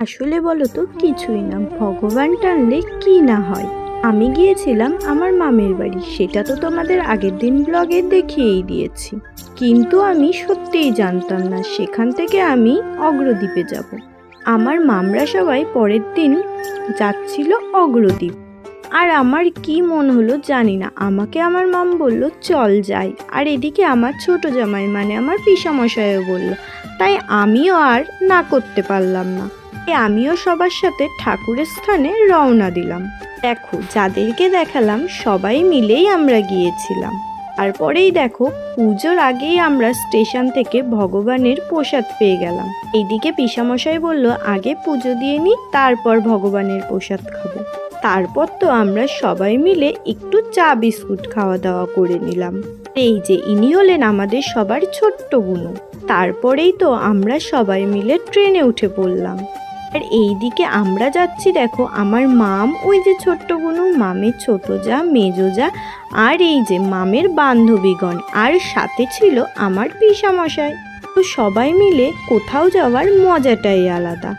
আসলে বলো তো কিছুই না। ভগবান টানলে কি না হয়? আমি গিয়েছিলাম আমার মামের বাড়ি। সেটা তো তোমাদের আগের দিন ব্লগে দেখিয়েই দিয়েছি। কিন্তু আমি সত্যিই জানতাম না, সেখান থেকে আমি অগ্রদ্বীপে যাব। আমার মামরা সবাই পরের দিন যাচ্ছিল অগ্রদ্বীপ। আর আমার কি মন হলো জানি না। আমাকে আমার মাম বলল, চল যাই। আর এদিকে আমার ছোট জামাই মানে আমার পিসামশাইও বলল তাই আমিও আর না করতে পারলাম না। আমিও সবার সাথে ঠাকুরের স্থানে রওনা দিলাম। দেখো, যাদেরকে দেখালাম, সবাই মিলেই আমরা গিয়েছিলাম। তারপরেই দেখো, পুজোর আগেই আমরা স্টেশন থেকে ভগবানের প্রসাদ পেয়ে গেলাম। এইদিকে পিসামশাই বলল, আগে পুজো দিয়ে নি, তারপর ভগবানের প্রসাদ খাব। তারপর তো আমরা সবাই মিলে একটু চা বিস্কুট খাওয়া দাওয়া করে নিলাম। এই যে, ইনি হলেন আমাদের সবার ছোট্ট বুনু তারপরেই তো আমরা সবাই মিলে ট্রেনে উঠে পড়লাম। আর এই দিকে আমরা যাচ্ছি, দেখো, আমার মাম, ওই যে ছোট্ট বুনু, মামের ছোট যা, মেজো যা, আর এই যে মামের বান্ধবীগণ, আর সাথে ছিল আমার পিসামশাই। তো সবাই মিলে কোথাও যাওয়ার মজাটাই আলাদা।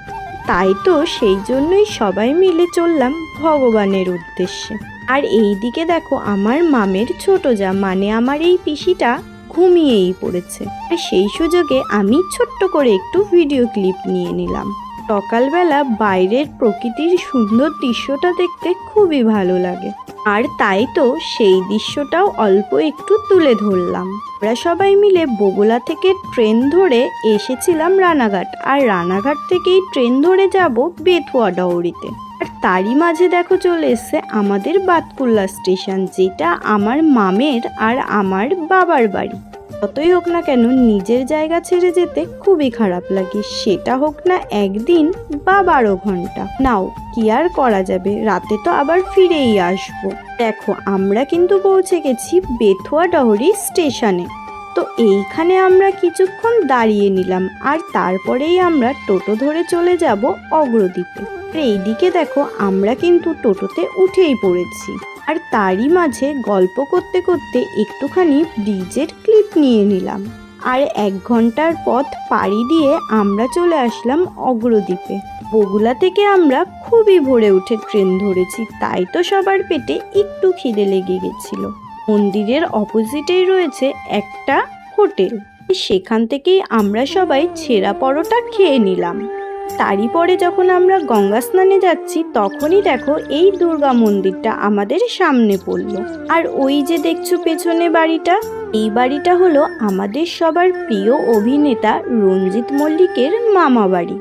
তাই তো সেই জন্যই সবাই মিলে চললাম ভগবানের উদ্দেশ্যে। আর এই দিকে দেখো, আমার মামের ছোট যা মানে আমার এই পিসিটা ঘুমিয়েই পড়েছে। আর সেই সুযোগে আমি ছোট্ট করে একটু ভিডিও ক্লিপ নিয়ে নিলাম। সকালবেলা বাইরের প্রকৃতির সুন্দর দৃশ্যটা দেখতে খুবই ভালো লাগে। আর তাই তো সেই দৃশ্যটাও অল্প একটু তুলে ধরলাম। আমরা সবাই মিলে বগুলা থেকে ট্রেন ধরে এসেছিলাম রানাঘাট। আর রানাঘাট থেকেই ট্রেন ধরে যাব বেথুয়া ডাউরিতে আর তারই মাঝে দেখো চলে এসছে আমাদের বাতকুল্লা স্টেশন, যেটা আমার মামের আর আমার বাবার বাড়ি। যতই হোক না কেন নিজের জায়গা ছেড়ে যেতে খুবই খারাপ লাগে। সেটা হোক না একদিন বা বারো ঘণ্টা। নাও, কি আর করা যাবে? রাতে তো আবার ফিরেই আসব। দেখো, আমরা কিন্তু পৌঁছে গেছি বেথুয়া ডহরি স্টেশনে। তো এইখানে আমরা কিছুক্ষণ দাঁড়িয়ে নিলাম আর তারপরেই আমরা টোটো ধরে চলে যাব অগ্রদ্বীপে। এইদিকে দেখো, আমরা কিন্তু টোটোতে উঠেই পড়েছি। আর তারই মাঝে গল্প করতে করতে একটুখানি ব্রিজের ক্লিপ নিয়ে নিলাম। আর এক ঘণ্টার পথ পাড়ি দিয়ে আমরা চলে আসলাম অগ্রদ্বীপে। বগুলা থেকে আমরা খুবই ভোরে উঠে ট্রেন ধরেছি, তাই তো সবার পেটে একটু খিদে লেগে গেছিল। মন্দিরের অপোজিটেই রয়েছে একটা হোটেল। সেখান থেকেই আমরা সবাই ছেঁড়া পরোটা খেয়ে নিলাম। তারই পরে যখন আমরা গঙ্গা স্নানে যাচ্ছি, তখনই দেখো এই দুর্গা মন্দিরটা আমাদের সামনে পড়ল। আর ওই যে দেখছ পেছনে বাড়িটা, এই বাড়িটা হলো আমাদের সবার প্রিয় অভিনেতা রঞ্জিত মল্লিকের মামা বাড়ি।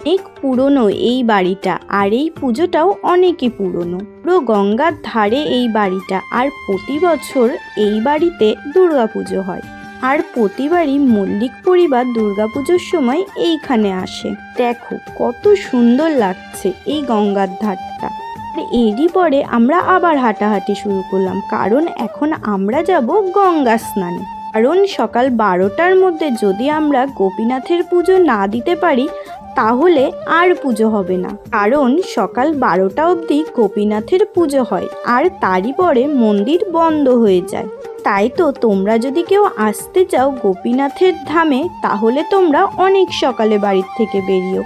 অনেক পুরনো এই বাড়িটা, আর এই পুজোটাও অনেকই পুরনো। পুরো গঙ্গার ধারে এই বাড়িটা, আর প্রতি বছর এই বাড়িতে দুর্গাপুজো হয়। আর প্রতিবারই মল্লিক পরিবার দুর্গাপুজোর সময় এইখানে আসে। দেখো, কত সুন্দর লাগছে এই গঙ্গার ধারটা। এরই পরে আমরা আবার হাঁটাহাঁটি শুরু করলাম, কারণ এখন আমরা যাব গঙ্গা স্নানে। কারণ সকাল বারোটার মধ্যে যদি আমরা গোপীনাথের পুজো না দিতে পারি, তাহলে আর পুজো হবে না। কারণ সকাল বারোটা অবধি গোপীনাথের পুজো হয়, আর তারই পরে মন্দির বন্ধ হয়ে যায়। তাই তো তোমরা যদি কেউ আসতে চাও গোপীনাথের ধামে, তাহলে তোমরা অনেক সকালে বাড়ির থেকে বেরিও।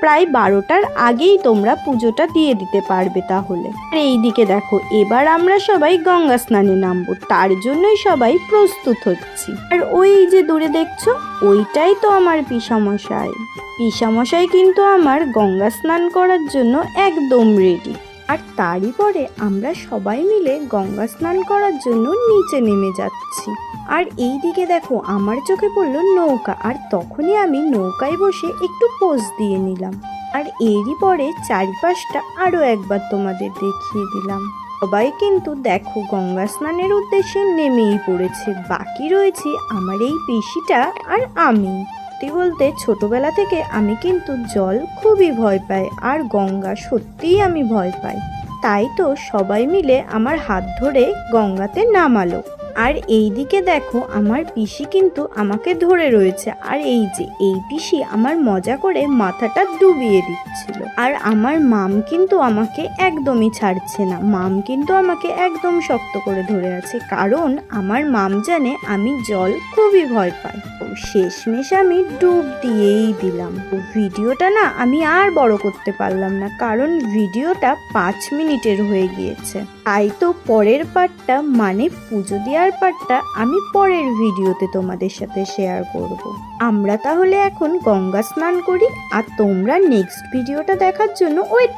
প্রায় বারোটার আগেই তোমরা পুজোটা দিয়ে দিতে পারবে তাহলে। আর এইদিকে দেখো, এবার আমরা সবাই গঙ্গা স্নানে নামবো, তার জন্যই সবাই প্রস্তুত হচ্ছি। আর ওই যে দূরে দেখছ, ওইটাই তো আমার পিসামশাই। পিসামশাই কিন্তু আমার গঙ্গা স্নান করার জন্য একদম রেডি আর তারই পরে আমরা সবাই মিলে গঙ্গা স্নান করার জন্য নিচে নেমে যাচ্ছি। আর এই দিকে দেখো, আমার চোখে পড়ল নৌকা, আর তখনই আমি নৌকায় বসে একটু পোজ দিয়ে নিলাম। আর এরই পরে চারিপাশটা আরও একবার তোমাদের দেখিয়ে দিলাম। সবাই কিন্তু দেখো গঙ্গা স্নানের উদ্দেশ্যে নেমেই পড়েছে। বাকি রয়েছে আমার এই পিসিটা আর আমি। সত্যি বলতে ছোটবেলা থেকে আমি কিন্তু জল খুবই ভয় পাই আর গঙ্গা সত্যিই আমি ভয় পাই। তাই তো সবাই মিলে আমার হাত ধরে গঙ্গাতে নামালো। আর এই দিকে দেখো, আমার পিসি কিন্তু আমাকে ধরে রয়েছে। আর এই যে, এই পিসি আমার মজা করে মাথাটা ডুবিয়ে দিচ্ছিল। আর আমার মাম কিন্তু আমাকে একদমই ছাড়ছে না। মাম কিন্তু আমাকে একদম শক্ত করে ধরে আছে। কারণ আমার মাম জানে আমি জল খুবই ভয় পাই। শেষমেশ আমি ডুব দিয়েই দিলাম। ভিডিওটা না আমি আর বড় করতে পারলাম না। কারণ ভিডিওটা পাঁচ মিনিটের হয়ে গিয়েছে। তাই তো পরের পার্টটা মানে পুজো দেওয়ার পার্টটা আমি পরের ভিডিওতে তোমাদের সাথে শেয়ার করব। আমরা তাহলে এখন গঙ্গা স্নান করি, আর তোমরা নেক্সট ভিডিওটা দেখার জন্য ওয়েট